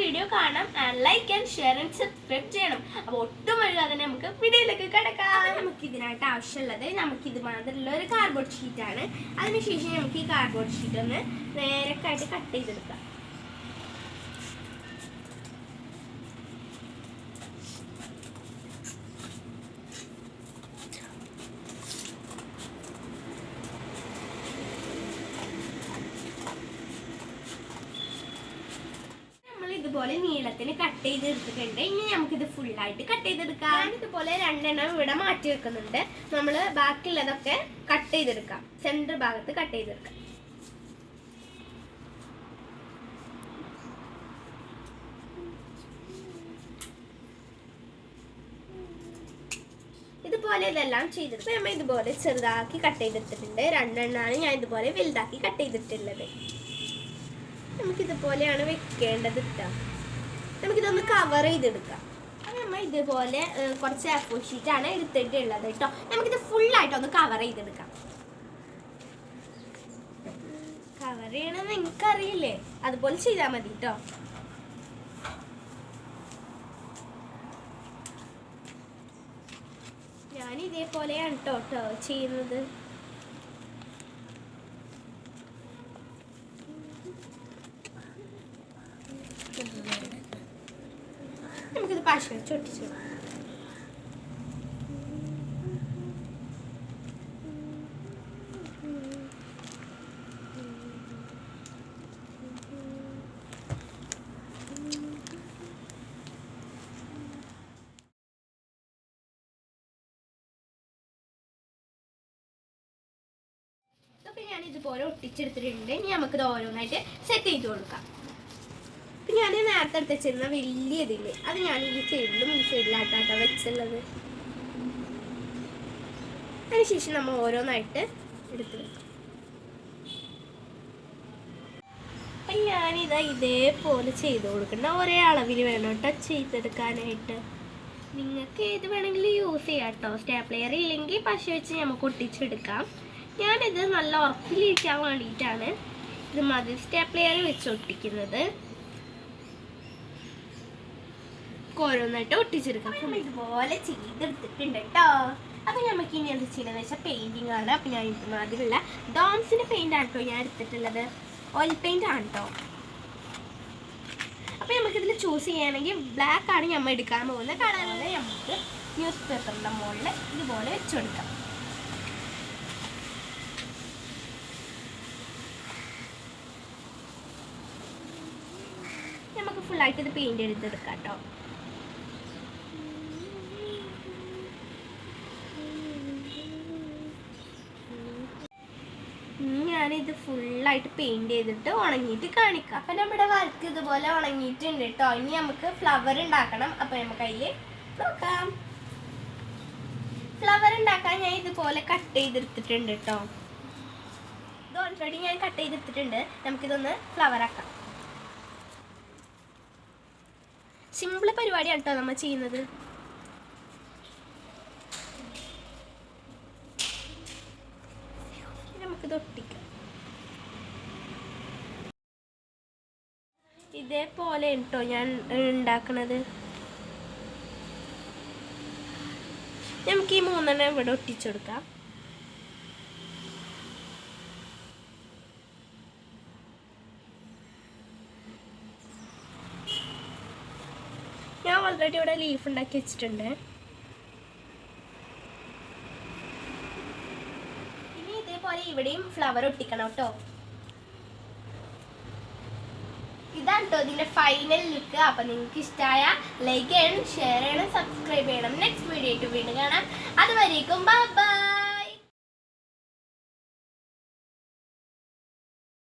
Video കാണാം like and share and subscribe ചെയ്യണം. അപ്പോൾ ഒട്ടും ഒഴിവാതെ നമുക്ക് വീഡിയോയിലേക്ക് കിടക്കാം. നമുക്ക് ഇതിനായിട്ട് ആവശ്യമുള്ളത് നമുക്ക് ഇത് മാത്രമുള്ള ഒരു കാർഡ്ബോർഡ് ആണ്. അതിനുശേഷം നമുക്ക് ഈ കാർഡ്ബോർഡ് ഷീറ്റ് ഒന്ന് നേരക്കായിട്ട് കട്ട് ചെയ്തെടുക്കാം നമ്മൾ ഇതുപോലെ നീളത്തിന് കട്ട് ചെയ്ത് എടുത്തിട്ടുണ്ട് ഇനി നമുക്കിത് ഫുള്ളായിട്ട് കട്ട് ചെയ്തെടുക്കാം. ഇതുപോലെ രണ്ടെണ്ണം ഇവിടെ മാറ്റി വെക്കുന്നുണ്ട്. നമ്മൾ ബാക്കിയുള്ളതൊക്കെ കട്ട് ചെയ്തെടുക്കാം. സെന്റർ ഭാഗത്ത് കട്ട് ചെയ്തെടുക്കാം. ഇതുപോലെ ഇതെല്ലാം ചെയ്തെടുത്ത് നമ്മൾ ഇതുപോലെ ചെറുതാക്കി കട്ട് ചെയ്തെടുത്തിട്ടുണ്ട്. രണ്ടെണ്ണമാണ് ഞാൻ ഇതുപോലെ വലുതാക്കി കട്ട് ചെയ്തിട്ടുള്ളത്. നമുക്കിതുപോലെയാണ് വെക്കേണ്ടത് കേട്ടോ നമുക്കിതൊന്ന് കവർ ചെയ്തെടുക്കാം. നമ്മൾ ഇതുപോലെ കുറച്ച് എഫോ ഷീറ്റാണ് എടുത്തിട്ടുള്ളത് കേട്ടോ. നമുക്കിത് ഫുള്ളായിട്ട് ഒന്ന് കവർ ചെയ്തെടുക്കാം. കവർ ചെയ്യണമെന്ന് എനിക്കറിയില്ലേ. അതുപോലെ ചെയ്താൽ മതി കേട്ടോ. ഞാൻ ഇതേപോലെയാണ് കേട്ടോ ട്ടോ ചെയ്യുന്നത്. പാഷ ചൊട്ടിച്ചു ഇതൊക്കെ ഞാൻ ഇതുപോലെ ഒട്ടിച്ചെടുത്തിട്ടുണ്ട്. ഇനി നമുക്കിത് ഓരോന്നായിട്ട് സെറ്റ് ചെയ്ത് കൊടുക്കാം. ഇപ്പം ഞാൻ നേരത്തെ എടുത്ത് വെച്ചിരുന്ന വലിയ ഇതില്ലേ അത് ഞാൻ ഈ സൈഡിലും ഈ സൈഡിലായിട്ടാട്ടോ വെച്ചുള്ളത്. അതിനുശേഷം നമ്മൾ ഓരോന്നായിട്ട് എടുത്ത് വെക്കാം. അപ്പം ഞാനിതാ ഇതേപോലെ ചെയ്ത് കൊടുക്കണ്ട. ഒരേ അളവിൽ വേണം കേട്ടോ ചെയ്തെടുക്കാനായിട്ട്. നിങ്ങൾക്ക് ഏത് വേണമെങ്കിലും യൂസ് ചെയ്യാം കേട്ടോ. സ്റ്റാപ്ലെയർ ഇല്ലെങ്കിൽ പശ വെച്ച് നമുക്ക് ഒട്ടിച്ചെടുക്കാം. ഞാനിത് നല്ല ഉറപ്പിലിരിക്കാൻ വേണ്ടിയിട്ടാണ് ഇത് മതി. സ്റ്റാപ്ലെയർ വെച്ച് ഒട്ടിക്കുന്നത്. ഓരോന്നായിട്ട് ഒട്ടിച്ചെടുക്കാം. നമ്മൾ ഇതുപോലെ ചെയ്തെടുത്തിട്ടുണ്ട് കേട്ടോ. അപ്പം നമുക്ക് ഇനി എന്ത് ചെയ്യുന്നത് വെച്ചാൽ പെയിന്റിങ് ആണ്. അപ്പം ഞാൻ ഇതുമാതിരിയുള്ള ഡോംസിന്റെ പെയിന്റ് ആണ് കേട്ടോ ഞാൻ എടുത്തിട്ടുള്ളത്. ഓയിൽ പെയിന്റ് ആണ് കേട്ടോ നമുക്ക് നമുക്കിതിൽ ചൂസ് ചെയ്യുകയാണെങ്കിൽ ബ്ലാക്ക് ആണ് നമ്മൾ എടുക്കാൻ പോകുന്നത്. കളറിൽ നമുക്ക് ന്യൂസ് പേപ്പറിന്റെ മുകളിൽ ഇതുപോലെ വെച്ച് കൊടുക്കാം. നമുക്ക് ഫുള്ളായിട്ട് ഇത് പെയിന്റ് എടുത്തെടുക്കാം കേട്ടോ ഇനി ഞാനിത് ഫുള്ളായിട്ട് പെയിന്റ് ചെയ്തിട്ട് ഉണങ്ങിയിട്ട് കാണിക്കാം. അപ്പൊ നമ്മുടെ വർക്ക് ഇതുപോലെ ഉണങ്ങിയിട്ടുണ്ട് കേട്ടോ ഇനി നമുക്ക് ഫ്ലവർ ഉണ്ടാക്കണം. അപ്പൊ നമുക്ക് അതിൽ നോക്കാം. ഫ്ലവർ ഉണ്ടാക്കാൻ ഞാൻ ഇതുപോലെ കട്ട് ചെയ്തെടുത്തിട്ടുണ്ട് കേട്ടോ ഇത് ഓൾറെഡി ഞാൻ കട്ട് ചെയ്തെടുത്തിട്ടുണ്ട് നമുക്കിതൊന്ന് ഫ്ലവർ ആക്കാം. സിമ്പിൾ പരിപാടിയാണ് കേട്ടോ നമ്മൾ ചെയ്യുന്നത്. ഇനി തൊട്ടിക്കാം ഇതേപോലെ കേട്ടോ ഞാൻ ഉണ്ടാക്കണത്. നമുക്ക് ഈ മൂന്നെണ്ണം ഇവിടെ ഒട്ടിച്ചെടുക്കാം ഞാൻ ഓൾറെഡി ഇവിടെ ലീഫ് ഉണ്ടാക്കി വെച്ചിട്ടുണ്ട് ഇനി ഇതേപോലെ ഇവിടെയും ഫ്ലവർ ഒട്ടിക്കണം കേട്ടോ. ഇതാണ് കേട്ടോ ഇതിന്റെ ഫൈനൽ ലുക്ക് അപ്പൊ നിങ്ങൾക്ക് ഇഷ്ടമായ ലൈക്ക് ചെയ്യണം ഷെയർ ചെയ്യണം സബ്സ്ക്രൈബ് ചെയ്യണം. നെക്സ്റ്റ് വീഡിയോ വീണ്ടും കാണാം. അതുവരേക്കും ബൈ